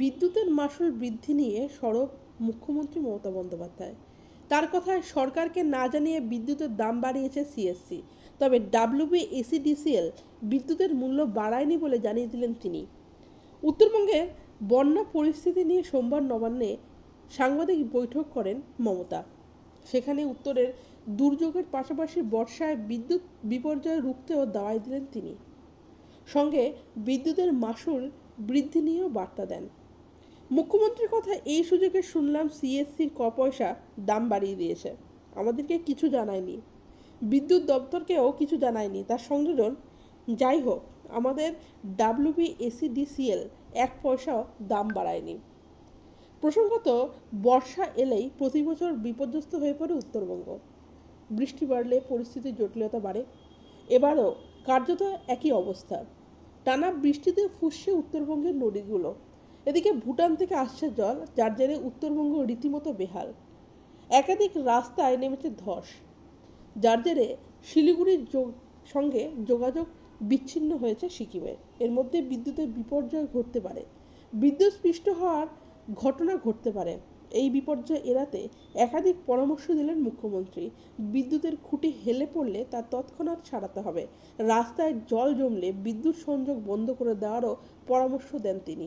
বিদ্যুতের মাশুল বৃদ্ধি নিয়ে সরব মুখ্যমন্ত্রী মমতা বন্দ্যোপাধ্যায়। তার কথায় সরকারকে না জানিয়ে বিদ্যুতের দাম বাড়িয়েছে সিএসসি তবে ডাব্লিউবি এসিডিসিএল বিদ্যুতের মূল্য বাড়ায়নি বলে জানিয়ে দিলেন তিনি। উত্তরবঙ্গের বন্যা পরিস্থিতি নিয়ে সোমবার নবান্নে সাংবাদিক বৈঠক করেন মমতা। সেখানে উত্তরের দুর্যোগের পাশাপাশি বর্ষায় বিদ্যুৎ বিপর্যয় রুখতেও দাওয়াই দিলেন তিনি। সঙ্গে বিদ্যুতের মাসুল বৃদ্ধি নিয়েও বার্তা দেন। মুখ্যমন্ত্রীর কথা এই সুযোগে শুনলাম সিএসসির ক পয়সা দাম বাড়িয়ে দিয়েছে। আমাদেরকে কিছু জানায়নি। বিদ্যুৎ দপ্তরকেও কিছু জানায়নি। তার সংযোজন, যাই হোক, আমাদের ডাব্লিউবি এসিডিসিএল এক পয়সাও দাম বাড়ায়নি। প্রসঙ্গত, বর্ষা এলেই প্রতি বছর বিপর্যস্ত হয়ে পড়ে উত্তরবঙ্গ। বৃষ্টি বাড়লে পরিস্থিতির জটিলতা বাড়ে। এবারও কার্যত একই অবস্থা। টানা বৃষ্টিতে ফুসছে উত্তরবঙ্গের নদীগুলো। এদিকে ভুটান থেকে আসছে জল, যার জেরে উত্তরবঙ্গ রীতিমতো বেহাল। একাধিক রাস্তায় নেমেছে ধস, যার জেরে শিলিগুড়ির সঙ্গে যোগাযোগ বিচ্ছিন্ন হয়েছে সিকিমের এর মধ্যে বিদ্যুতের বিপর্যয় ঘটতে পারে। বিদ্যুৎ স্পৃষ্ট হওয়ার ঘটনা ঘটতে পারে। এই বিপর্যয় এড়াতে একাধিক পরামর্শ দিলেন মুখ্যমন্ত্রী। বিদ্যুতের খুঁটি হেলে পড়লে তা তৎক্ষণাৎ সারাতে হবে। রাস্তায় জল জমলে বিদ্যুৎ সংযোগ বন্ধ করে দেওয়ারও পরামর্শ দেন তিনি।